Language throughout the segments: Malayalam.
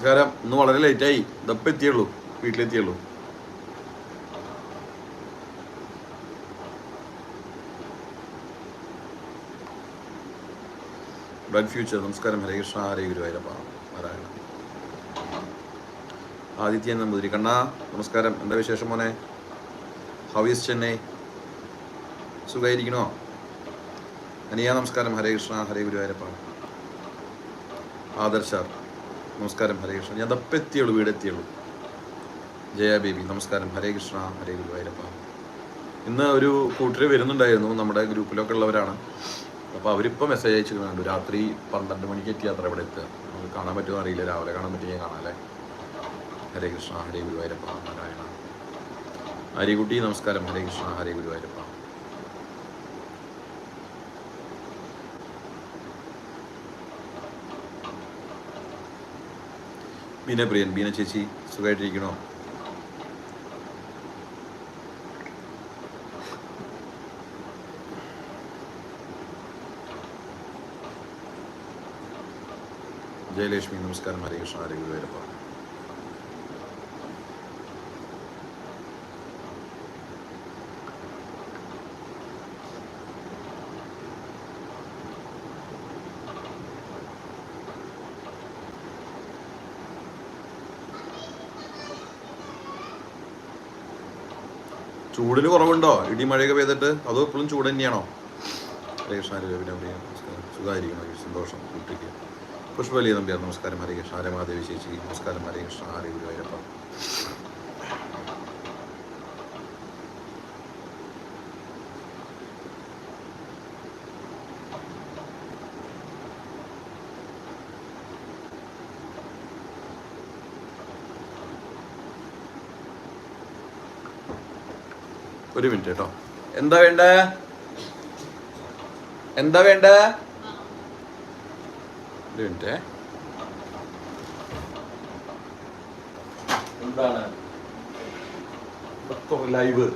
നമസ്കാരം. ഇന്ന് വളരെ ലേറ്റായി ഇതപ്പം എത്തിയുള്ളൂ. വീട്ടിലെത്തിയുള്ളൂ. ബ്രൈറ്റ് ഫ്യൂച്ചർ നമസ്കാരം. ഹരേ കൃഷ്ണ. ഹരേ ഗുരുവായൂരപ്പ. നാരായണ. ആദിത്യൻ നമ്പൂതിരി കണ്ണ. നമസ്കാരം. എന്താ വിശേഷം മോനെ? ഹവീസ് ചെന്നൈ? സുഖമായിരിക്കണോ അനിയ നമസ്കാരം. ഹരേ കൃഷ്ണ. ഹരേ ഗുരുവായൂരപ്പ. നമസ്കാരം ഹരേ കൃഷ്ണ. ഞാൻ തപ്പെത്തിയുള്ളൂ വീട് എത്തിയുള്ളൂ ജയ ബേബി. നമസ്കാരം. ഹരേ കൃഷ്ണ ഹരേ ഗുരുവായൂരപ്പ. ഇന്ന് ഒരു കൂട്ടർ വരുന്നുണ്ടായിരുന്നു നമ്മുടെ ഗ്രൂപ്പിലൊക്കെ ഉള്ളവരാണ്. അപ്പോൾ അവരിപ്പോൾ മെസ്സേജ് അയച്ചിരുന്നുണ്ട് രാത്രി പന്ത്രണ്ട് മണിക്ക് എത്തി യാത്ര ഇവിടെ എത്തുക. നമുക്ക് കാണാൻ പറ്റുമോ അറിയില്ല രാവിലെ കാണാൻ പറ്റിയ കാണാം അല്ലേ? ഹരേ കൃഷ്ണ ഹരേ ഗുരുവായൂരപ്പ നാരായണ. ഹരികുട്ടി നമസ്കാരം. ഹരേ കൃഷ്ണ ഹരേ ഗുരുവായൂരപ്പ. ബീന പ്രിയൻ ബീന ചേച്ചി സുഖമായിട്ടിരിക്കണോ? ജയലക്ഷ്മി നമസ്കാരം. ഹരേ കൃഷ്ണ ഹരേ ചൂടിന് കുറവുണ്ടോ? ഇടി മഴയൊക്കെ പെയ്തിട്ട് അതോ ഇപ്പോഴും ചൂട് തന്നെയാണോ? ഹരേ കൃഷ്ണ ഹരേ ഗുരുവായൂരപ്പ. നമസ്കാരം. സുഖമായിരിക്കണം സന്തോഷം. കുട്ടിക്ക് പുഷ്പലി നമ്പ്യാർ. നമസ്കാരം. ഹരികൃഷ്ണ ആരമാദേവി ചേച്ചി. നമസ്കാരം. ഹരികൃഷ്ണ ആര്യ ഗുരുവായൂരപ്പ. ഒരു മിനിറ്റ് കേട്ടോ. എന്താ വേണ്ട? എന്താ വേണ്ട? ഒരു മിനിറ്റ്. എന്താണ്? ലൈവ്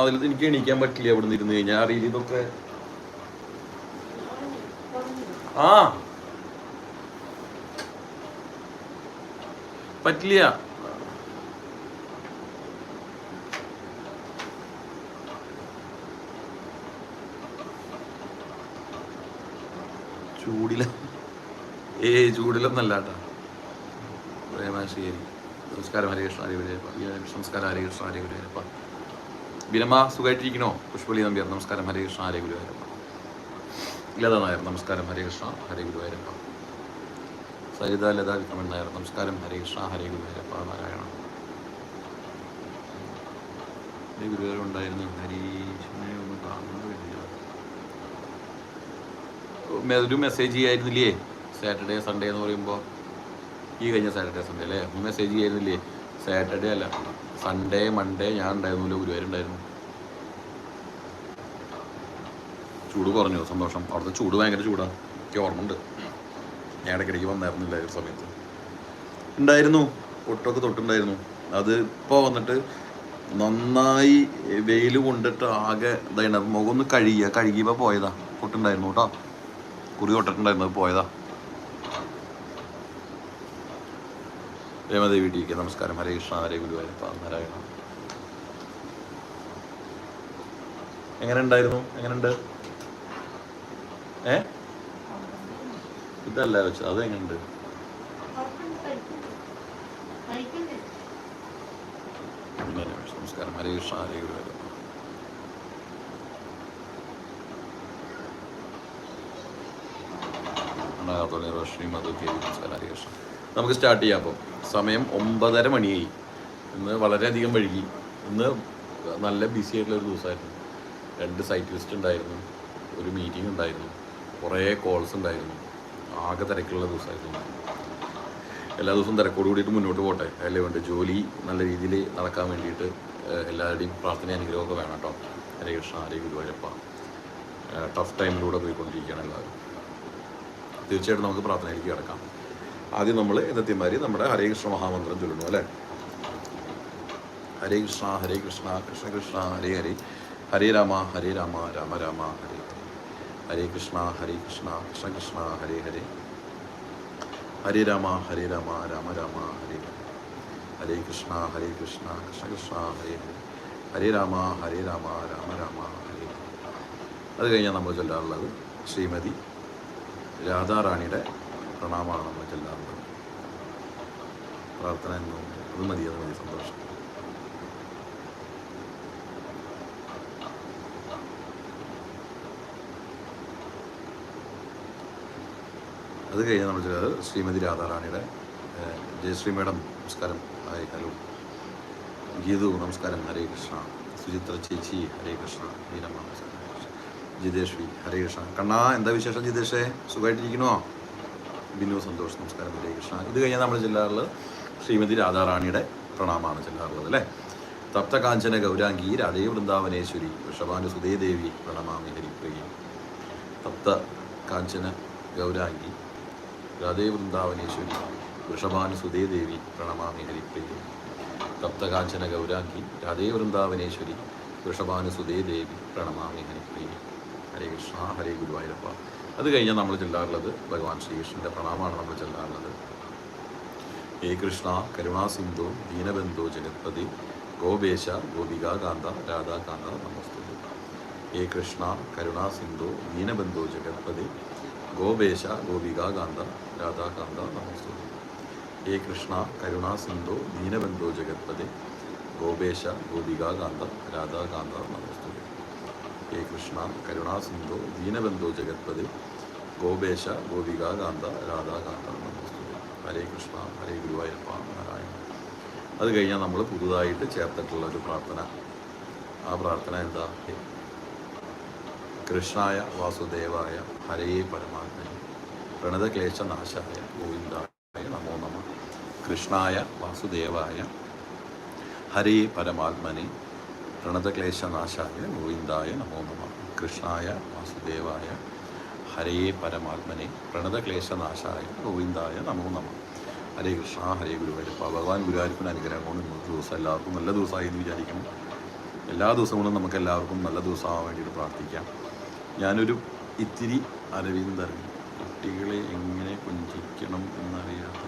അതിൽ എനിക്ക് എണീക്കാൻ പറ്റില്ല അവിടെ നിന്ന് ഇരുന്ന് കഴിഞ്ഞാൽ അറിയില്ല ഇതൊക്കെ. ആ. പറ്റില്ല. ചൂടില. ഏ ചൂടിലൊന്നല്ല കേട്ടോ നമസ്കാരം ഹരികൃഷ്ണ ഹരിഗുരേപ്പ നമസ്കാരം ഹരികൃഷ്ണ ഹരിഗുരേപ്പ ബിനമ സുഖമായിട്ടിരിക്കണോ പുഷ്പലി നമ്പ്യാർ. നമസ്കാരം ഹരികൃഷ്ണ ഹരേ ഗുരുവായൂരപ്പ ലത നായർ നമസ്കാരം ഹരികൃഷ്ണ ഹരേ ഗുരുവായൂരപ്പ സരിത ലത വിക്രമൻ നായർ. നമസ്കാരം ഹരികൃഷ്ണ ഹരേ ഗുരുവായൂരപ്പ നാരായണ ഹരേ ഗുരുവായൂർ ഉണ്ടായിരുന്നു ഹരീശ്വരനെ ഒരു മെസ്സേജ് ചെയ്യായിരുന്നില്ലേ? സാറ്റർഡേ സൺഡേ എന്ന് പറയുമ്പോൾ ഈ കഴിഞ്ഞ സാറ്റർഡേ സൺഡേ അല്ലേ? മെസ്സേജ് ചെയ്യായിരുന്നില്ലേ? സാറ്റർഡേ അല്ല. സൺഡേ മൺഡേ ഞാൻ ഉണ്ടായിരുന്നില്ല ഗുരുവായൂരുണ്ടായിരുന്നു ചൂട് കുറഞ്ഞു സന്തോഷം. അവിടുത്തെ ചൂട് ഭയങ്കര ചൂടാണ് എനിക്ക് ഓർമ്മയുണ്ട്. ഞാൻ ഇടയ്ക്കിടയ്ക്ക് വന്നായിരുന്നില്ല ഒരു സമയത്ത്. ഉണ്ടായിരുന്നു. ഒട്ടൊക്കെ തൊട്ടുണ്ടായിരുന്നു. അത് ഇപ്പോൾ വന്നിട്ട് നന്നായി വെയിൽ കൊണ്ടിട്ട് ആകെ ഇതായിട്ട് മുഖം ഒന്ന് കഴുകിയ കഴുകിയപ്പോൾ പോയതാ. പൊട്ടുണ്ടായിരുന്നു കേട്ടോ. കുറി തൊട്ടിട്ടുണ്ടായിരുന്നു പോയതാ. രേമദേവി ടി കെ നമസ്കാരം. ഹരേ കൃഷ്ണ ഹരേ ഗുരുവായൂരപ്പ നാരായണ. എങ്ങനെ ഉണ്ടായിരുന്നു എങ്ങനെയുണ്ട്? ഏ? ഇതല്ല വെച്ചത്. അത് നമസ്കാരം. ഹരേ കൃഷ്ണ ഹരേ ഗുരുവായൂരപ്പ ഉണ്ടാകാത്തോളം റോഷ്നി മധു കെ വി നമസ്കാരം ഹരേ കൃഷ്ണ നമുക്ക് സ്റ്റാർട്ട് ചെയ്യാം അപ്പം. സമയം ഒമ്പതര മണിയായി. ഇന്ന് വളരെയധികം വഴുകി ഇന്ന് നല്ല ബിസി ആയിട്ടുള്ള ഒരു ദിവസമായിരുന്നു. രണ്ട് സൈക്ലിസ്റ്റ് ഉണ്ടായിരുന്നു. ഒരു മീറ്റിംഗ് ഉണ്ടായിരുന്നു. കുറേ കോൾസ് ഉണ്ടായിരുന്നു. ആകെ തിരക്കുള്ള ദിവസമായിരുന്നു. എല്ലാ ദിവസവും തിരക്കോട് കൂടിയിട്ട് മുന്നോട്ട് പോട്ടെ. അല്ലേ? വേണ്ട ജോലി നല്ല രീതിയിൽ നടക്കാൻ വേണ്ടിയിട്ട് എല്ലാവരുടെയും പ്രാർത്ഥന അനുഗ്രഹമൊക്കെ വേണം കേട്ടോ. ഹരേ കൃഷ്ണ ഹരേ ഗുരുവായൂരപ്പ. ടഫ് ടൈമിലൂടെ പോയിക്കൊണ്ടിരിക്കുകയാണ് എല്ലാവരും. തീർച്ചയായിട്ടും നമുക്ക് പ്രാർത്ഥനയിലേക്ക് കിടക്കാം. ആദ്യം നമ്മൾ എന്നത്തെമാരി നമ്മുടെ ഹരേ കൃഷ്ണ മഹാമന്ത്രം ചൊല്ലുന്നു അല്ലേ? ഹരേ കൃഷ്ണ ഹരേ കൃഷ്ണ കൃഷ്ണ കൃഷ്ണ ഹരേ ഹരേ. ഹരേ രാമ ഹരേ രാമ രാമ രാമ ഹരേ ഹരേ കൃഷ്ണ ഹരേ കൃഷ്ണ കൃഷ്ണ കൃഷ്ണ ഹരേ ഹരേ. ഹരേ രാമ ഹരേ രാമ രാമ രാമ ഹരേ ഹരേ കൃഷ്ണ ഹരേ കൃഷ്ണ കൃഷ്ണ കൃഷ്ണ ഹരേ ഹരേ. ഹരേ രാമ ഹരേ രാമ രാമ രാമ ഹരേ അത് കഴിഞ്ഞാൽ നമ്മൾ ചൊല്ലാറുള്ളത് ശ്രീമതി രാധാറാണിയുടെ പ്രണാമമാണ് നമ്മൾ എല്ലാവർക്കും പ്രാർത്ഥന എന്ന് അത് മതി അത് മതി സന്തോഷം. അത് കഴിഞ്ഞ് നമ്മൾ ചെയ്തത് ശ്രീമതി രാധാറാണിയുടെ ജയശ്രീ മേഡം നമസ്കാരം ഹരേ ഹലോ. ഗീതു നമസ്കാരം ഹരേ കൃഷ്ണ. സുചിത്ര ചേച്ചി ഹരേ കൃഷ്ണ. വീരമ്മ നമസ്കാരം. ഹരേ കൃഷ്ണ. ജിതേഷ് ഹരേ കൃഷ്ണ. കണ്ണാ എന്താ വിശേഷം ജിതേഷേ? സുഖമായിട്ടിരിക്കണോ ബിനു സന്തോഷ് നമസ്കാരം. ഹരേ കൃഷ്ണ. ഇത് കഴിഞ്ഞാൽ നമ്മൾ ചെല്ലാറുള്ളത് ശ്രീമതി രാധാറാണിയുടെ പ്രണാമമാണ് ചെല്ലാറുള്ളത് അല്ലേ? തപ്തകാഞ്ചന ഗൗരാംഗി രാധേ വൃന്ദാവനേശ്വരി വൃഷഭാനു സുധേദേവി പ്രണമാമി ഹരിപ്രിയ തപ്ത കാഞ്ചന ഗൗരാംഗി രാധേ വൃന്ദാവനേശ്വരി വൃഷഭാനു സുധേദേവി പ്രണമാമി ഹരിപ്രിയ തപ്തകാഞ്ചന ഗൗരാംഗി രാധേ വൃന്ദാവനേശ്വരി വൃഷഭാനു സുധേദേവി പ്രണമാമി ഹരിപ്രിയ ഹരേ കൃഷ്ണ ഹരേ ഗുരുവായൂരപ്പ. അത് കഴിഞ്ഞാൽ നമ്മൾ ചെല്ലാറുള്ളത് ഭഗവാൻ ശ്രീകൃഷ്ണന്റെ പ്രണാമമാണ് നമ്മൾ ചെല്ലാറുള്ളത്. ഹേ കൃഷ്ണ കരുണാസിന്ധു ദീനബന്ധു ജഗത്പതി ഗോപേശ ഗോപികാകാന്ത രാധാകാന്ത നമസ്തു ഹേ കൃഷ്ണ കരുണാസിന്ധു ദീനബന്ധു ജഗത്പതി ഗോപേശ ഗോപികാകാന്ത രാധാകാന്ത നമസ്തു ഹേ കൃഷ്ണ കരുണാസിന്ധു ദീനബന്ധു ജഗത്പതി ഗോപേശ ഗോപികാകാന്ത രാധാകാന്ത നമസ്തുതി ഹേ കൃഷ്ണ കരുണാസിന്ധു ദീനബന്ധു ജഗത്പതി ഗോപേശ ഗോപികാകാന്ത രാധാകാന്ത ഹരേ കൃഷ്ണ ഹരേ ഗുരുവായൂരപ്പ നാരായണ. അത് കഴിഞ്ഞാൽ നമ്മൾ പുതുതായിട്ട് ചേർത്തിട്ടുള്ള ഒരു പ്രാർത്ഥന. ആ പ്രാർത്ഥന എന്താ? കൃഷ്ണായ വാസുദേവായ ഹരേ പരമാത്മനെ. പ്രണതക്ലേശനാശായ ഗോവിന്ദായ നമോ നമ. കൃഷ്ണായ വാസുദേവായ ഹരേ പരമാത്മനെ. പ്രണതക്ലേശനാശായ ഗോവിന്ദായ നമോ നമ. കൃഷ്ണായ വാസുദേവായ ഹരേ പരമാത്മനെ. പ്രണതക്ലേശനാശായ ഗോവിന്ദായ നമോ നമ. ഹരേ കൃഷ്ണ ഹരേ ഗുരുവായൂരപ്പ. ഭഗവാൻ ഗുരുവായൂരപ്പൻ അനുഗ്രഹം കൊണ്ട് ഇന്നത്തെ ദിവസം എല്ലാവർക്കും നല്ല ദിവസമായി എന്ന് വിചാരിക്കണം എല്ലാ ദിവസങ്ങളും നമുക്ക് എല്ലാവർക്കും നല്ല ദിവസമാവാൻ വേണ്ടിയിട്ട് പ്രാർത്ഥിക്കാം. ഞാനൊരു ഇത്തിരി അരവിന്ദർ കുട്ടികളെ എങ്ങനെ കൊഞ്ചിക്കണം എന്നറിയാത്ത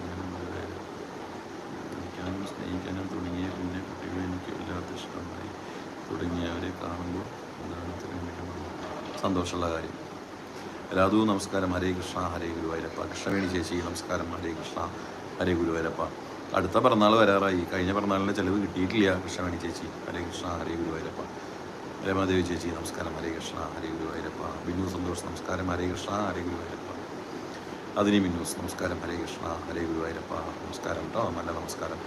സ്നേഹിക്കാനും തുടങ്ങിയ പിന്നെ കുട്ടികളെ എനിക്ക് വല്ലാത്ത ഇഷ്ടമായി. തുടങ്ങിയവരെ കാണുമ്പോൾ എന്താണ് സന്തോഷമുള്ള കാര്യം. രാധു നമസ്കാരം. ഹരേ കൃഷ്ണ ഹരേ ഗുരുവായൂരപ്പ. കൃഷ്ണവേണി ചേച്ചി നമസ്കാരം. ഹരേ കൃഷ്ണ ഹരേ ഗുരുവായൂരപ്പ. അടുത്ത പിറന്നാൾ വരാറായി. കഴിഞ്ഞ പിറന്നാളിന്റെ ചെലവ് കിട്ടിയിട്ടില്ല കൃഷ്ണവേണി ചേച്ചി. ഹരേ കൃഷ്ണ ഹരേ ഗുരുവായൂരപ്പ. രമാദേവി ചേച്ചി നമസ്കാരം. ഹരേ കൃഷ്ണ ഹരേ ഗുരുവായൂരപ്പ. ബിന്നു സന്തോഷ് നമസ്കാരം. ഹരേ കൃഷ്ണ ഹരേ ഗുരുവായൂരപ്പ. അതിനി ബിന്നു നമസ്കാരം. ഹരേ കൃഷ്ണ ഹരേ ഗുരുവായൂരപ്പ. നമസ്കാരം കേട്ടോ. നല്ല നമസ്കാരം.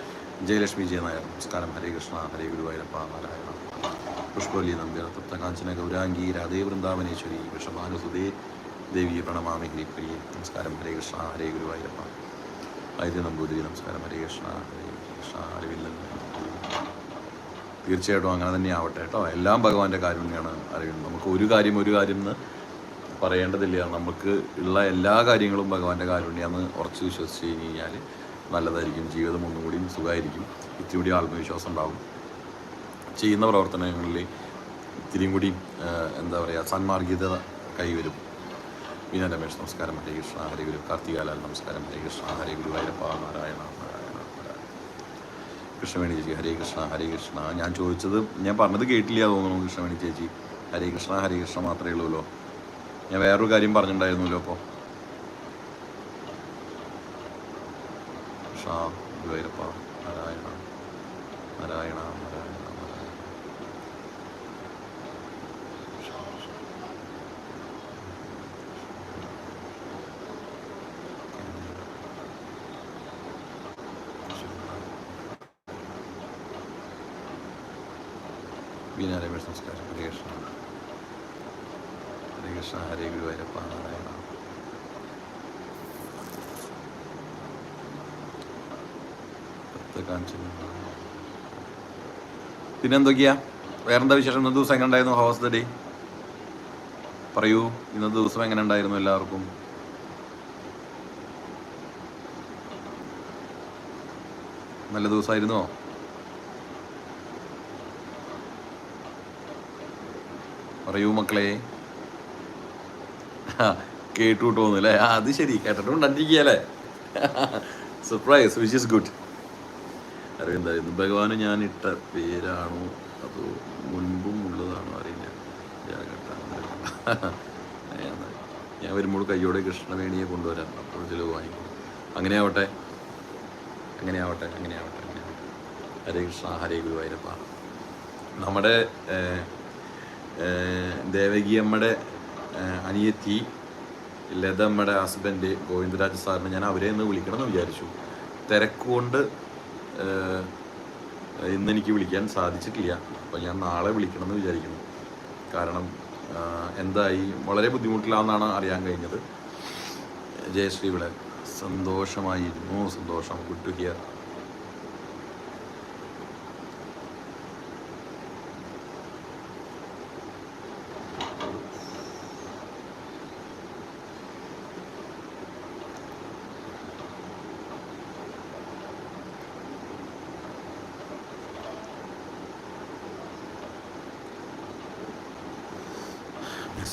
ജയലക്ഷ്മി ജയനായർ നമസ്കാരം. ഹരേ കൃഷ്ണ ഹരേ ഗുരുവായൂരപ്പ. നാരായണ. പുഷ്പവല്ലി നമ്പ്യാർ തപ്തകാഞ്ചന ഗൗരാംഗി രാധേ വൃന്ദാവനേശ്വരി വൃഷഭാനുസുതേ ദേവി പ്രണമാമി ഹരി പ്രിയ നമസ്കാരം. ഹരേ കൃഷ്ണ ഹരേ ഗുരുവായൂരപ്പ. വൈദ്യ നമ്പൂതിരി നമസ്കാരം. ഹരേ കൃഷ്ണ ഹരേ കൃഷ്ണ അരവിന്ദൻ. തീർച്ചയായിട്ടും അങ്ങനെ തന്നെ ആവട്ടെ കേട്ടോ. എല്ലാം ഭഗവാന്റെ കാരുണ്യമാണ് അറിയുന്നത്. നമുക്ക് ഒരു കാര്യം ഒരു കാര്യം എന്ന് പറയേണ്ടതില്ല. നമുക്ക് ഉള്ള എല്ലാ കാര്യങ്ങളും ഭഗവാന്റെ കാരുണ്യാന്ന് ഉറച്ചു വിശ്വസിച്ച് കഴിഞ്ഞ് കഴിഞ്ഞാൽ നല്ലതായിരിക്കും. ജീവിതം ഒന്നുകൂടിയും സുഖമായിരിക്കും. ഇത്തിരി കൂടി ആത്മവിശ്വാസം ഉണ്ടാവും. ചെയ്യുന്ന പ്രവർത്തനങ്ങളിൽ ഇത്തിരിയും കൂടി എന്താ പറയുക സന്മാർഗീയത കൈവരും. മീന രമേഷ് നമസ്കാരം. ഹരേ കൃഷ്ണ ഹരേ ഗുരു. കാർത്തികാലാൽ നമസ്കാരം. ഹരേ കൃഷ്ണ ഹരേ ഗുരുവായൂരപ്പ നാരായണ നാരായണ നാരായണ. കൃഷ്ണവേണി ചേച്ചി ഹരേ കൃഷ്ണ ഹരേ കൃഷ്ണ. ഞാൻ ചോദിച്ചത് ഞാൻ പറഞ്ഞത് കേട്ടില്ല തോന്നുന്നു കൃഷ്ണവേണി ചേച്ചി. ഹരേ കൃഷ്ണ ഹരേ കൃഷ്ണ മാത്രമേ ഉള്ളൂല്ലോ. ഞാൻ വേറൊരു കാര്യം പറഞ്ഞിട്ടുണ്ടായിരുന്നല്ലോ അപ്പോൾ കൃഷ്ണ ഗുരുവായൂരപ്പ നാരായണ നാരായണ നാരായണ നാരായണ വീണ സംസ്കാരം ഹരേ കൃഷ്ണ ഹരേ കൃഷ്ണ ഹരേ ഗുരുവായൂരപ്പ നാരായണ കാണിച്ചു പിന്നെന്തൊക്കെയാ വേറെന്താ വിശേഷം? ഇന്നത്തെ ദിവസം എങ്ങനെ ഉണ്ടായിരുന്നു? ഹൗസ് ദ ഡേ പറയൂ ഇന്നത്തെ ദിവസം എങ്ങനെ ഉണ്ടായിരുന്നു എല്ലാവർക്കും? നല്ല ദിവസമായിരുന്നോ? പറയൂ മക്കളെ. കേട്ടു തോന്നുന്നു അല്ലേ അത് ശരി. കേട്ടിട്ടുണ്ടല്ലേ കണ്ടിരിക്കുകയല്ലേ സർപ്രൈസ് വിച്ച് ഇസ് ഗുഡ് അറിയണ്ടായിരുന്നു ഭഗവാന് ഞാൻ ഇട്ട പേരാണോ? അതോ മുൻപും ഉള്ളതാണോ? അറിയില്ല. ഞാൻ- വരുമ്പോൾ കയ്യോടെ കൃഷ്ണവേണിയെ കൊണ്ടുവരാം. അപ്പോൾ ചിലവ് വാങ്ങിക്കും അങ്ങനെ ആവട്ടെ അങ്ങനെ ആവട്ടെ അങ്ങനെ ആവട്ടെ അങ്ങനെ ആവട്ടെ ഹരേ കൃഷ്ണ ഹരേ ഗുരുവായൂരപ്പ. നമ്മുടെ ദേവകിയമ്മയുടെ അനിയത്തി ലതമ്മയുടെ ഹസ്ബൻഡ് ഗോവിന്ദരാജ് സാറിനെ ഞാൻ അവരെ ഒന്ന് വിളിക്കണം എന്ന് വിചാരിച്ചു തിരക്കുകൊണ്ട് ഇന്ന് എനിക്ക് വിളിക്കാൻ സാധിച്ചിട്ടില്ല. അപ്പോൾ ഞാൻ നാളെ വിളിക്കണം എന്ന് വിചാരിക്കുന്നു. കാരണം എന്തായി? വളരെ ബുദ്ധിമുട്ടിലാണെന്നാണ് അറിയാൻ കഴിഞ്ഞത്. ജയശ്രീ ഇവിടെ സന്തോഷമായിരുന്നു. സന്തോഷം. Good to hear.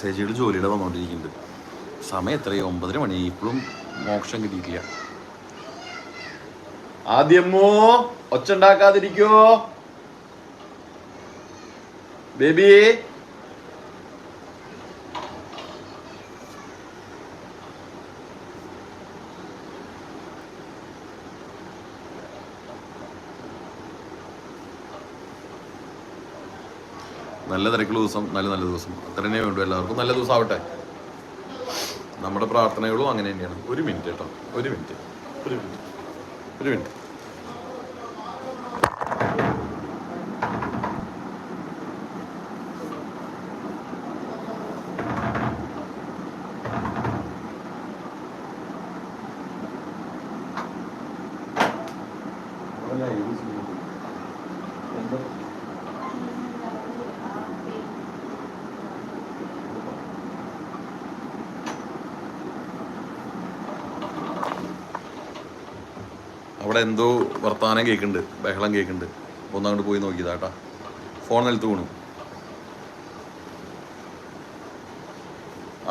മെസ്സേജുകൾ ജോലിയുടെ വന്നുകൊണ്ടിരിക്കുന്നുണ്ട്. സമയം എത്രയോ ഒമ്പതര മണി. ഇപ്പോഴും മോക്ഷം കിട്ടിയിട്ടില്ല. ആദ്യമോ ഒച്ചുണ്ടാക്കാതിരിക്കോ. ബേബി. നല്ല തിരക്കുള്ള ദിവസം നല്ല നല്ല ദിവസം. അത്ര തന്നെ വേണ്ടു എല്ലാവർക്കും. നല്ല ദിവസം ആവട്ടെ നമ്മുടെ പ്രാർത്ഥനകളും അങ്ങനെ തന്നെയാണ്. ഒരു മിനിറ്റ് കേട്ടോ. ഒരു മിനിറ്റ്. ഒരു മിനിറ്റ്. ഒരു മിനിറ്റ്. അവിടെ എന്തോ വർത്തമാനം കേൾക്കുന്നുണ്ട് ബഹളം കേൾക്കുന്നുണ്ട്. ഒന്ന് അങ്ങോട്ട് പോയി നോക്കിയതാ കേട്ടോ. ഫോൺ നിലത്ത് വീണു.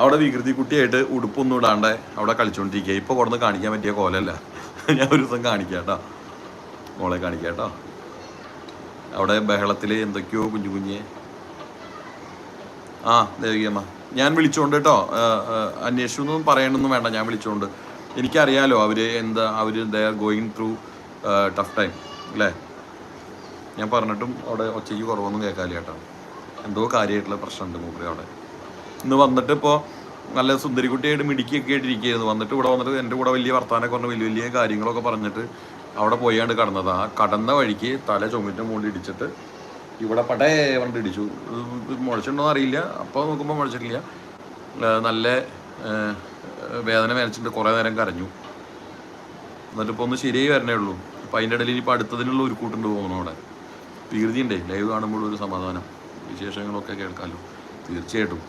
അവിടെ വികൃതി കുട്ടിയായിട്ട് ഉടുപ്പൊന്നും ഇടാണ്ട് അവിടെ കളിച്ചോണ്ടിരിക്കുക. ഇപ്പോൾ കൊടുന്ന് കാണിക്കാൻ പറ്റിയ കോലല്ല. ഞാൻ ഒരു ദിവസം കാണിക്കാം കേട്ടോ. മോളെ കാണിക്കാം കേട്ടോ. അവിടെ ബഹളത്തിൽ എന്തൊക്കെയോ കുഞ്ഞു കുഞ്ഞെ. ആ ദേവികമ്മ ഞാൻ വിളിച്ചോണ്ട് കേട്ടോ. അന്വേഷണമൊന്നും പറയണമെന്നും വേണ്ട. ഞാൻ വിളിച്ചോണ്ട്. എനിക്കറിയാലോ അവർ എന്താ അവർ they are going through tough time അല്ലേ? ഞാൻ പറഞ്ഞിട്ടും അവിടെ ഒച്ചയ്ക്ക് കുറവൊന്നും കേൾക്കാല്ല കേട്ടോ. എന്തോ കാര്യമായിട്ടുള്ള പ്രശ്നമുണ്ട് മൂപ്പര് അവിടെ. ഇന്ന് വന്നിട്ട് ഇപ്പോൾ നല്ല സുന്ദരിക്കുട്ടിയായിട്ട് മിടുക്കിയൊക്കെ ആയിട്ടിരിക്കുകയായിരുന്നു വന്നിട്ട് ഇവിടെ വന്നിട്ട് എന്റെ കൂടെ വലിയ വർത്താനൊക്കെ പറഞ്ഞ് വലിയ വലിയ കാര്യങ്ങളൊക്കെ പറഞ്ഞിട്ട് അവിടെ പോയാണ്ട് കടന്നത്. ആ കടന്ന വഴിക്ക് തല ചുമറ്റിന്റെ മുകളിൽ ഇടിച്ചിട്ട് ഇവിടെ പടേ പറഞ്ഞിട്ട് ഇടിച്ചു. മുളച്ചിട്ടുണ്ടോ അറിയില്ല. അപ്പോൾ നോക്കുമ്പോൾ മുളച്ചിട്ടില്ല നല്ല വേദന വേനച്ചിട്ട് കുറേ നേരം കരഞ്ഞു. എന്നിട്ട് ഇപ്പോൾ ഒന്ന് ശരിയായി വരണേ ഉള്ളൂ. അപ്പം അതിന്റെ ഇടയിൽ ഇനിയിപ്പോൾ അടുത്തതിനുള്ള ഒരു കൂട്ടുണ്ട് പോകുന്നു അവിടെ. പ്രീതിയുണ്ടേ. ലൈവ് കാണുമ്പോൾ ഒരു സമാധാനം. വിശേഷങ്ങളൊക്കെ കേൾക്കാമല്ലോ തീർച്ചയായിട്ടും.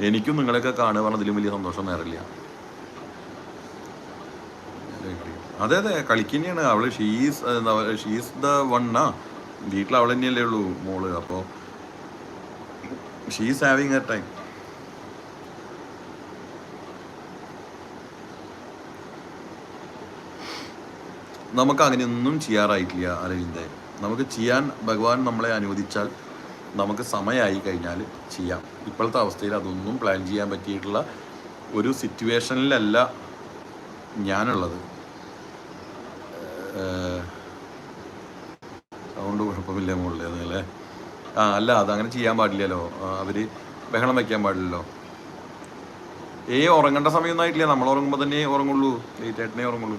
എനിക്കും നിങ്ങളെയൊക്കെ കാണുക പറഞ്ഞതിലും വലിയ സന്തോഷം നേരില്ല അതെ അതെ. കളിക്കുന്നതാണ് അവൾ ഷീസ് എന്താ പറയുക ഷീസ് ദ വണ്ണാ വീട്ടിൽ അവൾ തന്നെയല്ലേ ഉള്ളൂ മോൾ. അപ്പോൾ ഷീസ് ഹാവിങ് എ ടൈം നമുക്ക് അങ്ങനെയൊന്നും ചെയ്യാറായിട്ടില്ല അരവിന്ദെ. നമുക്ക് ചെയ്യാൻ ഭഗവാൻ നമ്മളെ അനുവദിച്ചാൽ നമുക്ക് സമയമായി കഴിഞ്ഞാൽ ചെയ്യാം. ഇപ്പോഴത്തെ അവസ്ഥയിൽ അതൊന്നും പ്ലാൻ ചെയ്യാൻ പറ്റിയിട്ടുള്ള ഒരു സിറ്റുവേഷനിലല്ല ഞാനുള്ളത്. അതുകൊണ്ട് കുഴപ്പമില്ല മുകളിൽ അല്ലേ? ആ അല്ല അതങ്ങനെ ചെയ്യാൻ പാടില്ലല്ലോ. അവർ ബഹളം വയ്ക്കാൻ പാടില്ലല്ലോ. ഏ ഉറങ്ങേണ്ട സമയമൊന്നും ആയിട്ടില്ല. നമ്മൾ ഉറങ്ങുമ്പോൾ തന്നെ ഉറങ്ങുള്ളൂ. ലേറ്റ് ആയിട്ടേ ഉറങ്ങുള്ളൂ.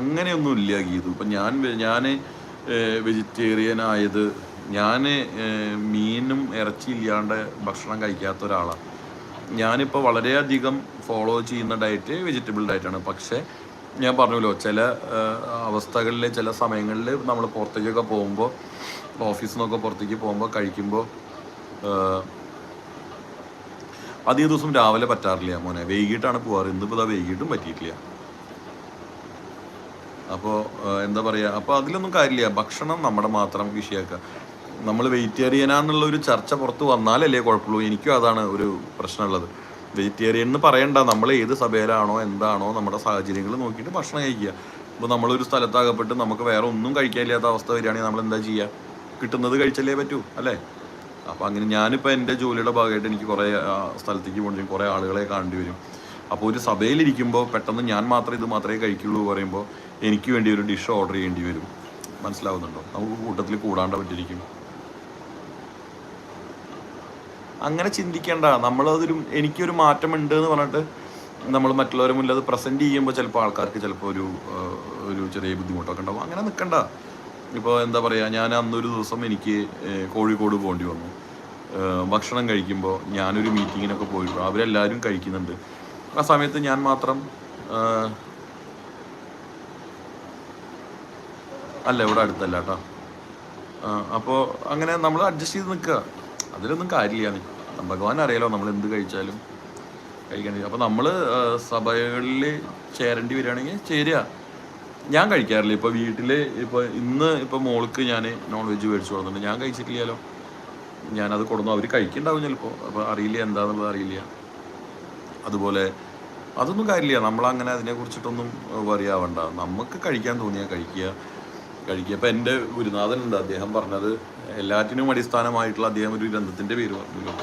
അങ്ങനെയൊന്നും ഇല്ല ഗീതു. ഇപ്പം ഞാൻ ഞാൻ വെജിറ്റേറിയൻ ആയത് ഞാൻ മീനും ഇറച്ചി ഇല്ലാണ്ട് ഭക്ഷണം കഴിക്കാത്ത ഒരാളാണ് ഞാനിപ്പോൾ വളരെയധികം ഫോളോ ചെയ്യുന്ന ഡയറ്റ് വെജിറ്റബിൾ ഡയറ്റാണ്. പക്ഷേ ഞാൻ പറഞ്ഞല്ലോ ചില അവസ്ഥകളിൽ ചില സമയങ്ങളിൽ നമ്മൾ പുറത്തേക്കൊക്കെ പോകുമ്പോൾ ഓഫീസിൽ നിന്നൊക്കെ പുറത്തേക്ക് പോകുമ്പോൾ കഴിക്കുമ്പോൾ അധിക ദിവസം രാവിലെ പറ്റാറില്ല മോനെ. വൈകിട്ടാണ് പോവാറ്. ഇന്നിപ്പോൾ ഇതാ വൈകിട്ടും പറ്റിയിട്ടില്ല. അപ്പോൾ എന്താ പറയുക അപ്പോൾ അതിലൊന്നും കാര്യമില്ല. ഭക്ഷണം നമ്മുടെ മാത്രം വിഷയമാക്കുക. നമ്മൾ വെജിറ്റേറിയനാന്നുള്ള ഒരു ചർച്ച പുറത്ത് വന്നാലല്ലേ കുഴപ്പമുള്ളൂ. എനിക്കും അതാണ് ഒരു പ്രശ്നമുള്ളത്. വെജിറ്റേറിയൻ എന്ന് പറയണ്ട. നമ്മൾ ഏത് സഭയിലാണോ എന്താണോ നമ്മുടെ സാഹചര്യങ്ങൾ നോക്കിയിട്ട് ഭക്ഷണം കഴിക്കുക. ഇപ്പോൾ നമ്മളൊരു സ്ഥലത്താകപ്പെട്ട് നമുക്ക് വേറെ ഒന്നും കഴിക്കാനില്ലാത്ത അവസ്ഥ വരികയാണെങ്കിൽ നമ്മൾ എന്താ ചെയ്യുക? കിട്ടുന്നത് കഴിച്ചല്ലേ പറ്റൂ അല്ലേ? അപ്പോൾ അങ്ങനെ ഞാനിപ്പോൾ എന്റെ ജോലിയുടെ ഭാഗമായിട്ട് എനിക്ക് കുറേ സ്ഥലത്തേക്ക് പോകേണ്ടി വരും. കുറേ ആളുകളെ കാണേണ്ടി വരും. അപ്പോൾ ഒരു സഭയിലിരിക്കുമ്പോൾ പെട്ടെന്ന് ഞാൻ മാത്രം ഇത് മാത്രമേ കഴിക്കുള്ളൂ പറയുമ്പോൾ എനിക്ക് വേണ്ടി ഒരു ഡിഷ് ഓർഡർ ചെയ്യേണ്ടി വരും. മനസ്സിലാവുന്നുണ്ടോ? നമുക്ക് കൂട്ടത്തിൽ കൂടാണ്ട് പറ്റിയിരിക്കും. അങ്ങനെ ചിന്തിക്കേണ്ട. നമ്മളതൊരു എനിക്കൊരു മാറ്റമുണ്ട് എന്ന് പറഞ്ഞിട്ട് നമ്മൾ മറ്റുള്ളവരെ മുന്നിൽ അത് പ്രസന്റ് ചെയ്യുമ്പോൾ ചിലപ്പോൾ ആൾക്കാർക്ക് ചിലപ്പോൾ ഒരു ഒരു ചെറിയ ബുദ്ധിമുട്ടൊക്കെ ഉണ്ടാവും. അങ്ങനെ നിൽക്കണ്ട. ഇപ്പോൾ എന്താ പറയുക ഞാൻ അന്നൊരു ദിവസം എനിക്ക് കോഴിക്കോട് പോകേണ്ടി വന്നു. ഭക്ഷണം കഴിക്കുമ്പോൾ ഞാനൊരു മീറ്റിങ്ങിനൊക്കെ പോയിട്ട് അവരെല്ലാവരും കഴിക്കുന്നുണ്ട്. ആ സമയത്ത് ഞാൻ മാത്രം അല്ല ഇവിടെ അടുത്തല്ല കേട്ടോ. അപ്പോൾ അങ്ങനെ നമ്മൾ അഡ്ജസ്റ്റ് ചെയ്ത് നിൽക്കുക. അതിലൊന്നും കാര്യമില്ല. ഭഗവാൻ അറിയാലോ നമ്മൾ എന്ത് കഴിച്ചാലും കഴിക്കേണ്ടി അപ്പോൾ നമ്മൾ സഭകളിൽ ചേരേണ്ടി വരികയാണെങ്കിൽ ചേരുക. ഞാൻ കഴിക്കാറില്ല. ഇപ്പോൾ വീട്ടിൽ ഇപ്പോൾ ഇന്ന് ഇപ്പോൾ മോൾക്ക് ഞാൻ നോൺ വെജ് മേടിച്ചു കൊടുക്കുന്നുണ്ട് ഞാൻ കഴിച്ചിട്ടില്ലല്ലോ. ഞാനത് കൊടുന്നു. അവർ കഴിക്കുന്നുണ്ടാവും ചിലപ്പോൾ അപ്പോൾ അറിയില്ല എന്താണെന്നുള്ളത് അറിയില്ല. അതുപോലെ അതൊന്നും കാര്യമില്ല. നമ്മളങ്ങനെ അതിനെക്കുറിച്ചിട്ടൊന്നും വറിയാവണ്ട. നമുക്ക് കഴിക്കാൻ തോന്നിയാൽ കഴിക്കുക. കഴിക്കുക. ഇപ്പം എന്റെ ഗുരുനാഥനുണ്ട്. അദ്ദേഹം പറഞ്ഞത് എല്ലാറ്റിനും അടിസ്ഥാനമായിട്ടുള്ള അദ്ദേഹം ഒരു ഗ്രന്ഥത്തിന്റെ പേര് പറഞ്ഞല്ലോ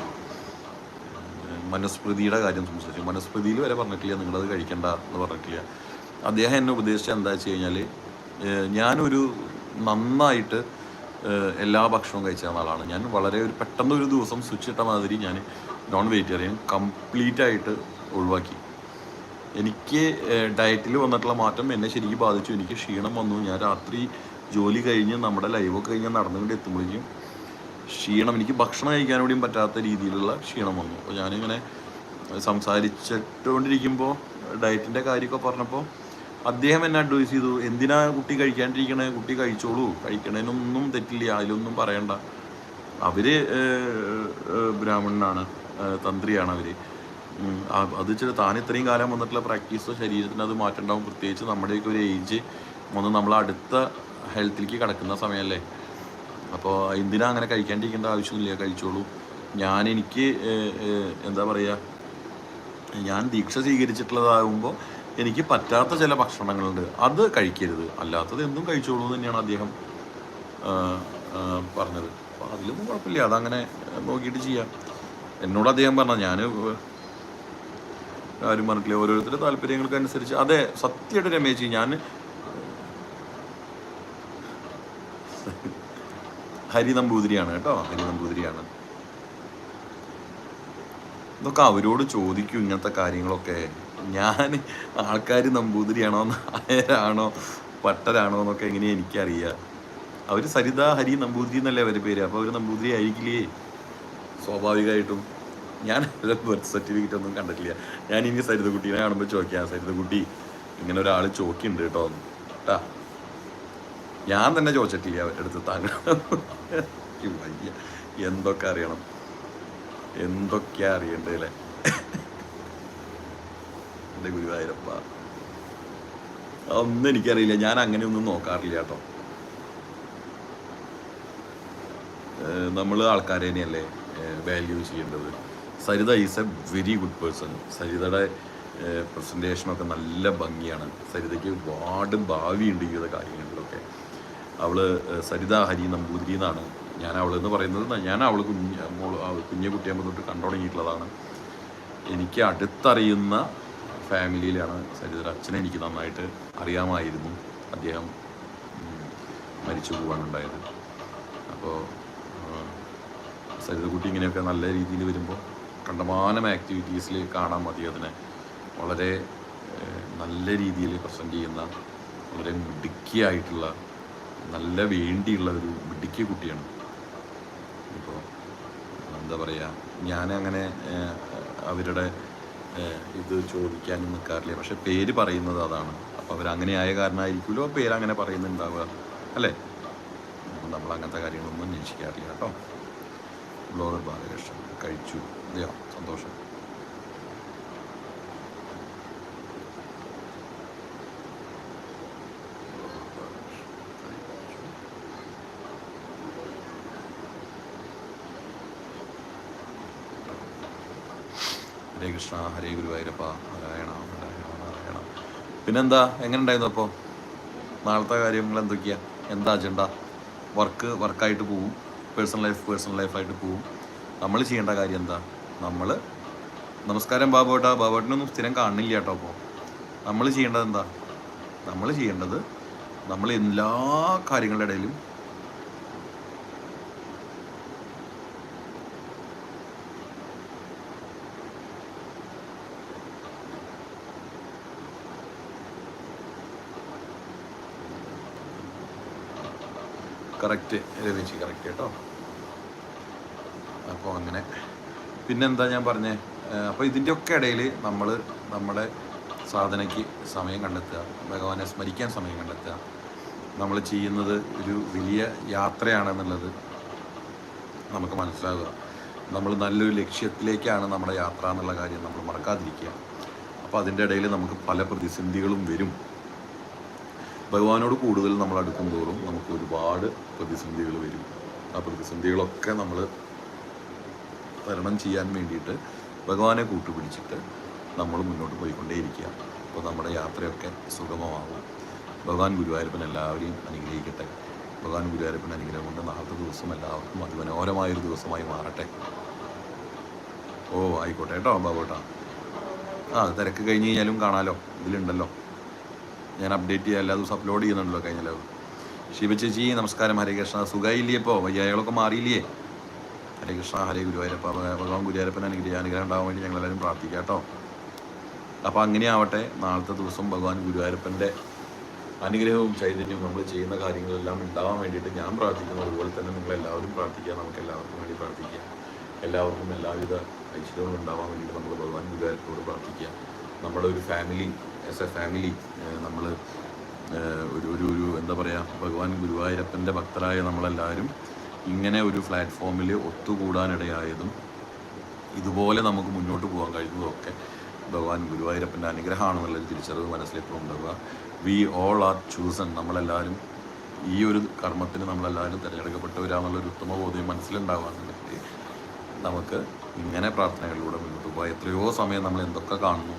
ഏഹ് മനുസ്മൃതിയുടെ കാര്യം സംസാരിച്ചു. മനുസ്മൃതിയിൽ വരെ പറഞ്ഞിട്ടില്ല. നിങ്ങളത് കഴിക്കണ്ട എന്ന് പറഞ്ഞിട്ടില്ല. അദ്ദേഹം എന്നെ ഉപദേശിച്ച എന്താ വെച്ച് കഴിഞ്ഞാൽ ഞാനൊരു നന്നായിട്ട് എല്ലാ ഭക്ഷണവും കഴിച്ച ആളാണ്. ഞാൻ വളരെ ഒരു പെട്ടെന്ന് ഒരു ദിവസം സ്വിച്ച് ഇട്ട മാതിരി ഞാൻ നോൺ വെജിറ്റേറിയൻ കംപ്ലീറ്റ് ആയിട്ട് ഒഴിവാക്കി. എനിക്ക് ഡയറ്റിൽ വന്നിട്ടുള്ള മാറ്റം എന്നെ ശരിക്കും ബാധിച്ചു. എനിക്ക് ക്ഷീണം വന്നു. ഞാൻ രാത്രി ജോലി കഴിഞ്ഞ് നമ്മുടെ ലൈവൊക്കെ കഴിഞ്ഞ് നടന്നുകൊണ്ട് എത്തുമ്പോഴേക്കും ക്ഷീണം എനിക്ക് ഭക്ഷണം കഴിക്കാൻ കൂടിയും പറ്റാത്ത രീതിയിലുള്ള ക്ഷീണം വന്നു. അപ്പോൾ ഞാനിങ്ങനെ സംസാരിച്ചിട്ടുകൊണ്ടിരിക്കുമ്പോൾ ഡയറ്റിന്റെ കാര്യമൊക്കെ പറഞ്ഞപ്പോൾ അദ്ദേഹം എന്നെ അഡ്വൈസ് ചെയ്തു എന്തിനാ കുട്ടി കഴിക്കാണ്ടിരിക്കണേ? കുട്ടി കഴിച്ചോളൂ. കഴിക്കണേനൊന്നും തെറ്റില്ല. അതിലൊന്നും പറയണ്ട. ഏഹ്, ബ്രാഹ്മണനാണ് തന്ത്രിയാണ് ആ- അത് വെച്ചിട്ട് താൻ ഇത്രയും കാലം വന്നിട്ടുള്ള പ്രാക്ടീസ് ശരീരത്തിന് അത് മാറ്റം ഉണ്ടാവും പ്രത്യേകിച്ച് നമ്മുടെയൊക്കെ ഒരു ഏജ് ഒന്ന് നമ്മൾ അടുത്ത ഹെൽത്തിലേക്ക് കിടക്കുന്ന സമയമല്ലേ? അപ്പോൾ എന്തിനാ അങ്ങനെ കഴിക്കാണ്ടിരിക്കേണ്ട ആവശ്യമില്ല കഴിച്ചോളൂ. ഞാൻ എനിക്ക് എന്താ പറയുക ഞാൻ ദീക്ഷ സ്വീകരിച്ചിട്ടുള്ളതാകുമ്പോൾ എനിക്ക് പറ്റാത്ത ചില ഭക്ഷണങ്ങളുണ്ട്. അത് കഴിക്കരുത്. അല്ലാത്തത് എന്തും കഴിച്ചോളൂ തന്നെയാണ് അദ്ദേഹം പറഞ്ഞത്. അപ്പോൾ അതിലൊന്നും കുഴപ്പമില്ല. അതങ്ങനെ നോക്കിയിട്ട് ചെയ്യാം. എന്നോട് അദ്ദേഹം പറഞ്ഞ ഞാൻ ആരും പറഞ്ഞിട്ടില്ല. ഓരോരുത്തരുടെ താല്പര്യങ്ങൾക്ക് അനുസരിച്ച് അതെ സത്യമായിട്ട് രമേശ് ഞാൻ ഹരി നമ്പൂതിരിയാണ് കേട്ടോ. ഹരി നമ്പൂതിരിയാണ്. ഇതൊക്കെ അവരോട് ചോദിക്കും ഇങ്ങനത്തെ കാര്യങ്ങളൊക്കെ. ഞാൻ ആൾക്കാർ നമ്പൂതിരിയാണോ നായരാണോ പട്ടരാണോ എന്നൊക്കെ എങ്ങനെയാ എനിക്കറിയാം. അവർ സരിത ഹരി നമ്പൂതിരി എന്നല്ലേ അവരുടെ പേര്. അപ്പോൾ അവർ നമ്പൂതിരി ആയിരിക്കില്ലേ? സ്വാഭാവികമായിട്ടും. ഞാൻ ബർത്ത് സർട്ടിഫിക്കറ്റ് ഒന്നും കണ്ടിട്ടില്ല. ഞാൻ ഇനി സരിതകുട്ടീനെ കാണുമ്പോൾ ചോദിക്കാം സരിതകുട്ടി ഇങ്ങനെ ഒരാൾ ചോക്കിയുണ്ട് കേട്ടോ. കേട്ടാ ട്ടാ. ഞാൻ തന്നെ ചോദിച്ചിട്ടില്ല അവരുടെ അടുത്ത് താങ്കൾ എന്തൊക്കെ അറിയണം? എന്തൊക്കെയാ അറിയണ്ടേ അല്ലേ? എന്റെ ഗുരുവായൂരപ്പ. ഒന്നും എനിക്കറിയില്ല. ഞാൻ അങ്ങനെയൊന്നും നോക്കാറില്ല കേട്ടോ. നമ്മൾ ആൾക്കാരെ തന്നെയല്ലേ വാല്യൂ ചെയ്യേണ്ടത്? Saritha is a very good person. സരിതയുടെ പ്രസന്റേഷനൊക്കെ നല്ല ഭംഗിയാണ്. സരിതയ്ക്ക് ഒരുപാട് ഭാവിയുണ്ട് ഈ കാര്യങ്ങളിലൊക്കെ. അവൾ സരിത ഹരി നമ്പൂതിരി എന്നാണ്. ഞാൻ അവളെന്ന് പറയുന്നത് ഞാൻ അവൾ കുഞ്ഞ് കുഞ്ഞു കുട്ടിയാകുമ്പോൾ തൊട്ട് കണ്ടു തുടങ്ങിയിട്ടുള്ളതാണ് എനിക്ക് അടുത്തറിയുന്ന ഫാമിലിയിലാണ് സരിതയുടെ അച്ഛനെ എനിക്ക് നന്നായിട്ട് അറിയാമായിരുന്നു. അദ്ദേഹം മരിച്ചു പോകാനുണ്ടായത്. അപ്പോൾ സരിതക്കുട്ടി ഇങ്ങനെയൊക്കെ നല്ല രീതിയിൽ വരുമ്പോൾ കണ്ടമാനം ആക്ടിവിറ്റീസിൽ കാണാൻ മതി അതിനെ. വളരെ നല്ല രീതിയിൽ പ്രസന്റ് ചെയ്യുന്ന വളരെ മിടുക്കിയായിട്ടുള്ള നല്ല വേണ്ടിയുള്ള ഒരു മിടുക്കിയ കുട്ടിയാണ്. ഇപ്പോൾ എന്താ പറയുക ഞാനങ്ങനെ അവരുടെ ഇത് ചോദിക്കാനും നിൽക്കാറില്ല പക്ഷെ പേര് പറയുന്നത് അതാണ്. അപ്പോൾ അവരങ്ങനെ ആയ കാരണമായിരിക്കുമല്ലോ പേര് അങ്ങനെ പറയുന്നുണ്ടാവുക അല്ലേ? നമ്മൾ അങ്ങനത്തെ കാര്യങ്ങളൊന്നും അന്വേഷിക്കാറില്ല കേട്ടോ. ബ്ലോഗർ ബാലകൃഷ്ണൻ കഴിച്ചു. അതെയോ സന്തോഷം ഹരേ കൃഷ്ണ ഹരേ ഗുരുവായൂരപ്പ നാരായണ നാരായണ നാരായണ. പിന്നെന്താ എങ്ങനെ ഉണ്ടായിരുന്നു അപ്പോൾ നാളത്തെ കാര്യങ്ങൾ എന്തൊക്കെയാ? എന്താ അജണ്ട വർക്ക് വർക്കായിട്ട് പോവും. പേഴ്സണൽ ലൈഫ് പേഴ്സണൽ ലൈഫായിട്ട് പോവും. നമ്മൾ ചെയ്യേണ്ട കാര്യം എന്താ? നമ്മൾ നമസ്കാരം ബാബോട്ട ബാബോട്ടിനൊന്നും സ്ഥിരം കാണില്ല കേട്ടോ അപ്പോൾ നമ്മൾ ചെയ്യേണ്ടത് എന്താ നമ്മൾ ചെയ്യേണ്ടത് നമ്മൾ എല്ലാ കാര്യങ്ങളുടെ ഇടയിലും കറക്റ്റ് രവിച്ചി കറക്റ്റ് കേട്ടോ. അപ്പോൾ അങ്ങനെ പിന്നെന്താ ഞാൻ പറഞ്ഞേ? അപ്പോൾ ഇതിന്റെയൊക്കെ ഇടയിൽ നമ്മൾ നമ്മുടെ സാധനയ്ക്ക് സമയം കണ്ടെത്തുക. ഭഗവാനെ സ്മരിക്കാൻ സമയം കണ്ടെത്തുക. നമ്മൾ ചെയ്യുന്നത് ഒരു വലിയ യാത്രയാണെന്നുള്ളത് നമുക്ക് മനസ്സിലാകുക നമ്മൾ നല്ലൊരു ലക്ഷ്യത്തിലേക്കാണ് നമ്മുടെ യാത്ര എന്നുള്ള കാര്യം നമ്മൾ മറക്കാതിരിക്കുക. അപ്പോൾ അതിന്റെ ഇടയിൽ നമുക്ക് പല പ്രതിസന്ധികളും വരും. ഭഗവാനോട് കൂടുതൽ നമ്മൾ അടുക്കും തോറും നമുക്ക് ഒരുപാട് പ്രതിസന്ധികൾ വരും. ആ പ്രതിസന്ധികളൊക്കെ നമ്മൾ തരണം ചെയ്യാൻ വേണ്ടിയിട്ട് ഭഗവാനെ കൂട്ടുപിടിച്ചിട്ട് നമ്മൾ മുന്നോട്ട് പോയിക്കൊണ്ടേയിരിക്കുക. അപ്പോൾ നമ്മുടെ യാത്രയൊക്കെ സുഗമമാകും ഭഗവാൻ ഗുരുവായൂരപ്പൻ എല്ലാവരെയും അനുഗ്രഹിക്കട്ടെ. ഭഗവാൻ ഗുരുവായൂരപ്പൻ അനുഗ്രഹം കൊണ്ട് നാളത്തെ ദിവസം എല്ലാവർക്കും അതിമനോഹരമായൊരു ദിവസമായി മാറട്ടെ. ഓ ആയിക്കോട്ടെ കേട്ടോ ബാബോട്ടാ ആ തിരക്ക് കഴിഞ്ഞ് കഴിഞ്ഞാലും കാണാലോ ഇതിലുണ്ടല്ലോ. ഞാൻ അപ്ഡേറ്റ് ചെയ്യാം എല്ലാ ദിവസവും അപ്ലോഡ് ചെയ്യുന്നുണ്ടല്ലോ കഴിഞ്ഞ ലവ് ശിവചേച്ചി നമസ്കാരം ഹരേ കൃഷ്ണ. സുഖമായില്ലേ ഇപ്പോൾ വയ്യായകളൊക്കെ മാറിയില്ലേ? ഹരേ കൃഷ്ണ ഹരേ ഗുരുവായൂരപ്പ ഭഗവാൻ ഗുരുവായൂരപ്പൻ അനുഗ്രഹം അനുഗ്രഹം ഉണ്ടാവാൻ വേണ്ടി ഞങ്ങളെല്ലാവരും പ്രാർത്ഥിക്കാം കേട്ടോ. അപ്പോൾ അങ്ങനെയാവട്ടെ നാളത്തെ ദിവസം ഭഗവാൻ ഗുരുവായൂരപ്പന്റെ അനുഗ്രഹവും ചൈതന്യവും നമ്മൾ ചെയ്യുന്ന കാര്യങ്ങളെല്ലാം ഉണ്ടാവാൻ വേണ്ടിയിട്ട് ഞാൻ പ്രാർത്ഥിക്കുന്നു അതുപോലെ തന്നെ നിങ്ങളെല്ലാവരും പ്രാർത്ഥിക്കുക നമുക്ക് എല്ലാവർക്കും വേണ്ടി പ്രാർത്ഥിക്കുക എല്ലാവർക്കും എല്ലാവിധ ഐശ്വര്യങ്ങളും ഉണ്ടാവാൻ വേണ്ടിയിട്ട് നമ്മൾ ഭഗവാൻ ഗുരുവായൂരത്തോട് പ്രാർത്ഥിക്കുക നമ്മുടെ ഒരു ഫാമിലി ആസ് എ ഫാമിലി നമ്മൾ ഒരു ഒരു ഒരു എന്താ പറയുക ഭഗവാൻ ഗുരുവായൂരപ്പന്റെ ഭക്തരായ നമ്മളെല്ലാവരും ഇങ്ങനെ ഒരു പ്ലാറ്റ്ഫോമിൽ ഒത്തുകൂടാനിടയായതും ഇതുപോലെ നമുക്ക് മുന്നോട്ട് പോകാൻ കഴിയുന്നതൊക്കെ ഭഗവാൻ ഗുരുവായൂരപ്പന്റെ അനുഗ്രഹമാണെന്നുള്ളൊരു തിരിച്ചറിവ് മനസ്സിലെപ്പോഴും ഉണ്ടാവുക വി ഓൾ ആർ ചൂസൺ നമ്മളെല്ലാവരും ഈ ഒരു കർമ്മത്തിന് നമ്മളെല്ലാവരും തിരഞ്ഞെടുക്കപ്പെട്ടവരാണെന്നുള്ളൊരു ഉത്തമ ബോധ്യം മനസ്സിലുണ്ടാവുകയാണെന്നുണ്ടെങ്കിൽ നമുക്ക് ഇങ്ങനെ പ്രാർത്ഥനകളിലൂടെ മുന്നോട്ട് പോകാം. എത്രയോ സമയം നമ്മൾ എന്തൊക്കെ കാണുന്നു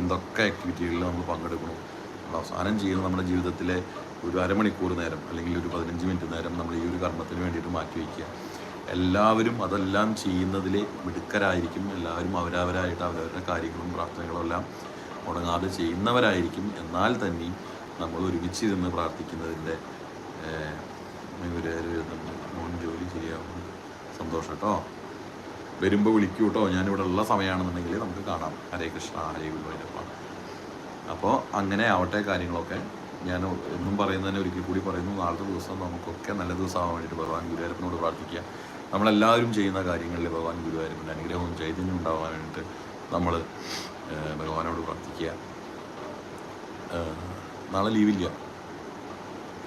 എന്തൊക്കെ ആക്ടിവിറ്റികളിൽ നമ്മൾ പങ്കെടുക്കുന്നു നമ്മൾ അവസാനം ചെയ്യുന്ന നമ്മുടെ ജീവിതത്തിലെ ഒരു അരമണിക്കൂർ നേരം അല്ലെങ്കിൽ ഒരു പതിനഞ്ച് മിനിറ്റ് നേരം നമ്മൾ ഈ ഒരു കർമ്മത്തിന് വേണ്ടിയിട്ട് മാറ്റി വയ്ക്കുക. എല്ലാവരും അതെല്ലാം ചെയ്യുന്നതിൽ മിടുക്കരായിരിക്കും. എല്ലാവരും അവരവരായിട്ട് അവരവരുടെ കാര്യങ്ങളും പ്രാർത്ഥനകളും എല്ലാം മുടങ്ങാതെ ചെയ്യുന്നവരായിരിക്കും. എന്നാൽ തന്നെയും നമ്മൾ ഒരുമിച്ചിരുന്ന് പ്രാർത്ഥിക്കുന്നതിന്റെ. മോൻ ജോലി ശരിയാവും സന്തോഷം കേട്ടോ. വരുമ്പോൾ വിളിക്കൂ കേട്ടോ. ഞാനിവിടെ ഉള്ള സമയമാണെന്നുണ്ടെങ്കിൽ നമുക്ക് കാണാം. ഹരേ കൃഷ്ണ ഹരേ ഗുരുവായൂരപ്പ. അപ്പോൾ അങ്ങനെ ആവട്ടെ കാര്യങ്ങളൊക്കെ. ഞാൻ എന്നും പറയുന്നതിന് ഒരിക്കൽ കൂടി പറയുന്നു നാളത്തെ ദിവസം നമുക്കൊക്കെ നല്ല ദിവസമാകാൻ വേണ്ടിയിട്ട് ഭഗവാൻ ഗുരുവായൂരപ്പനോട് പ്രാർത്ഥിക്കുക. നമ്മളെല്ലാവരും ചെയ്യുന്ന കാര്യങ്ങളിൽ ഭഗവാൻ ഗുരുവായൂരപ്പന്റെ അനുഗ്രഹവും ചൈതന്യം ഉണ്ടാകാൻ വേണ്ടിയിട്ട് നമ്മൾ ഭഗവാനോട് പ്രാർത്ഥിക്കുക. നാളെ ലീവില്ല.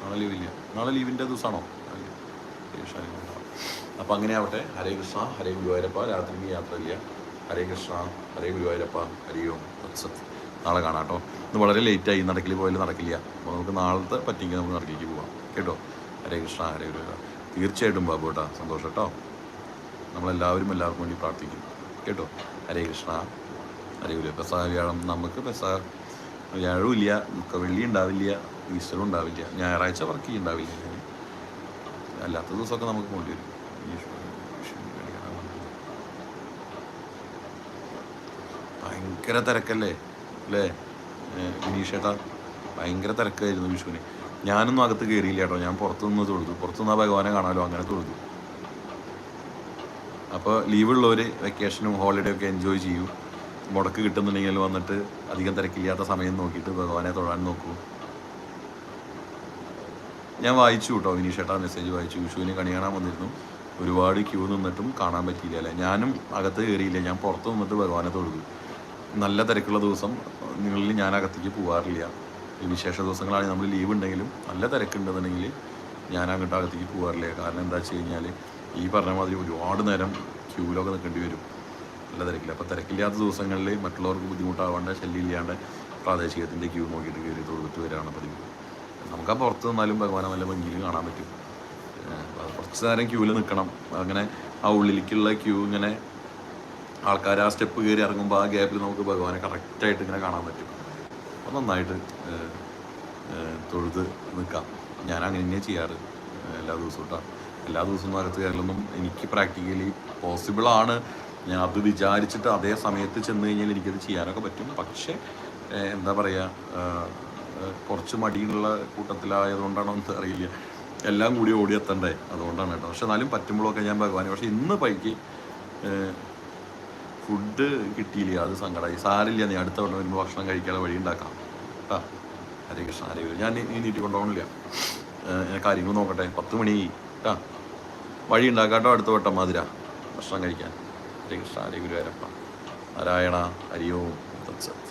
നാളെ ലീവില്ല. നാളെ ലീവിന്റെ ദിവസമാണോ. അപ്പോൾ അങ്ങനെ ആവട്ടെ. ഹരേ കൃഷ്ണ ഹരേ ഗുരുവായൂരപ്പ. രാത്രി യാത്രയില്ല ഹരേ കൃഷ്ണ ഹരേ ഗുരുവായൂരപ്പ. ഹരി ഓം നാളെ കാണാം കേട്ടോ ഇന്ന് വളരെ ലേറ്റായി നടക്കിൽ പോയാലും നടക്കില്ല. അപ്പോൾ നമുക്ക് നാളത്തെ പറ്റിയെങ്കിൽ നമുക്ക് നടക്കിലേക്ക് പോവാം. കേട്ടോ? ഹരേ കൃഷ്ണ ഹരേ ഗുരു തീർച്ചയായിട്ടും ബാബു കേട്ടോ സന്തോഷം കേട്ടോ. നമ്മളെല്ലാവരും എല്ലാവർക്കും വേണ്ടി പ്രാർത്ഥിക്കും. കേട്ടോ? ഹരേ കൃഷ്ണ ഹരേ ഗുരു പെസാ വ്യാഴം നമുക്ക് പെസാ വ്യാഴവും ഇല്ല. വെള്ളി ഉണ്ടാവില്ല. ഈസ്റ്ററും ഉണ്ടാവില്ല. ഞായറാഴ്ച വർക്ക് ചെയ്യുന്നുണ്ടാവില്ല. അല്ലാത്ത ദിവസമൊക്കെ നമുക്ക് കൊണ്ടുവരും ഭയങ്കര തിരക്കല്ലേ? അല്ലേ വിനീഷേട്ടാ ഭയങ്കര തിരക്കായിരുന്നു വിഷുവിന്. ഞാനൊന്നും അകത്ത് കയറിയില്ല കേട്ടോ ഞാൻ പുറത്തുനിന്ന് തൊഴുതു. പുറത്തുനിന്ന് ആ ഭഗവാനെ കാണാമല്ലോ അങ്ങനെ തൊഴുതു. അപ്പോൾ ലീവുള്ളവർ വെക്കേഷനും ഹോളിഡേ ഒക്കെ എൻജോയ് ചെയ്യൂ. മുടക്ക് കിട്ടുന്നുണ്ടെങ്കിൽ വന്നിട്ട് അധികം തിരക്കില്ലാത്ത സമയം നോക്കിയിട്ട് ഭഗവാനെ തൊഴാൻ നോക്കൂ. ഞാൻ വായിച്ചു കേട്ടോ. വിനീഷേട്ടാ മെസ്സേജ് വായിച്ചു. വിഷുവിന് കണി കാണാൻ വന്നിരുന്നു. ഒരുപാട് ക്യൂ നിന്നിട്ടും കാണാൻ പറ്റിയില്ല അല്ലേ? ഞാനും അകത്ത് കയറിയില്ല ഞാൻ പുറത്ത് നിന്നിട്ട് ഭഗവാനെ തൊഴുതു. നല്ല തിരക്കുള്ള ദിവസം നിങ്ങളിൽ ഞാൻ അകത്തേക്ക് പോകാറില്ല ഈ വിശേഷ ദിവസങ്ങളാണെങ്കിൽ നമ്മൾ ലീവ് ഉണ്ടെങ്കിലും നല്ല തിരക്കുണ്ടെന്നുണ്ടെങ്കിൽ ഞാൻ അങ്ങോട്ട് അകത്തേക്ക് പോകാറില്ല കാരണം എന്താ വെച്ച് കഴിഞ്ഞാൽ ഈ പറഞ്ഞ മാതിരി ഒരുപാട് നേരം ക്യൂവിലൊക്കെ നിൽക്കേണ്ടി വരും. നല്ല തിരക്കില്ല അപ്പോൾ തിരക്കില്ലാത്ത ദിവസങ്ങളിൽ മറ്റുള്ളവർക്ക് ബുദ്ധിമുട്ടാവാണ്ട് ശല്യമില്ലാണ്ട് പ്രാദേശികത്തിന്റെ ക്യൂ നോക്കിയിട്ട് കയറി തൊഴുത്ത് വരികയാണ് പതിവ്. നമുക്ക് ആ പുറത്ത് നിന്നാലും ഭഗവാനെ നല്ല ഭംഗിയിൽ കാണാൻ പറ്റും. കുറച്ച് നേരം ക്യൂവിൽ നിൽക്കണം. അങ്ങനെ ആ ഉള്ളിലേക്കുള്ള ക്യൂ ഇങ്ങനെ ആൾക്കാർ ആ സ്റ്റെപ്പ് കയറി ഇറങ്ങുമ്പോൾ ആ ഗ്യാപ്പിൽ നമുക്ക് ഭഗവാനെ കറക്റ്റായിട്ട് ഇങ്ങനെ കാണാൻ പറ്റും. അപ്പോൾ നന്നായിട്ട് തൊഴുത് നിൽക്കാം ഞാൻ അങ്ങനെ തന്നെ ചെയ്യാറ് എല്ലാ ദിവസവും കേട്ടോ എല്ലാ ദിവസവും അകത്ത് കയറലൊന്നും എനിക്ക് പ്രാക്ടിക്കലി പോസിബിളാണ് ഞാൻ അത് വിചാരിച്ചിട്ട് അതേ സമയത്ത് ചെന്ന് കഴിഞ്ഞാൽ എനിക്കത് ചെയ്യാനൊക്കെ പറ്റും. പക്ഷേ എന്താ പറയുക കുറച്ച് മടിയുള്ള കൂട്ടത്തിലായതുകൊണ്ടാണോ എന്ന് അറിയില്ല. എല്ലാം കൂടി ഓടിയെത്തണ്ടേ അതുകൊണ്ടാണ് കേട്ടോ. പക്ഷെ എന്നാലും പറ്റുമ്പോഴൊക്കെ ഞാൻ ഭഗവാനെ പക്ഷെ ഇന്ന് പൈക്ക് ഫുഡ് കിട്ടിയില്ല അത് സങ്കടമായി സാരില്ല നീ അടുത്ത വട്ടം വരുമ്പോൾ ഭക്ഷണം കഴിക്കാതെ വഴി ഉണ്ടാക്കാം. കേട്ടാ ഹരേ കൃഷ്ണ ഹരേ ഞാൻ ഈ നീട്ടി കൊണ്ടുപോകണില്ല ഞാൻ കാര്യങ്ങൾ നോക്കട്ടെ. പത്ത് മണി. കേട്ടാ വഴി ഉണ്ടാക്കാട്ടോ അടുത്ത വട്ടം മധുര. ഭക്ഷണം കഴിക്കാൻ. ഹരേ കൃഷ്ണ ഹരേ ഗുരുവായൂരപ്പ. നാരായണ ഹരിയോ. തത്സത്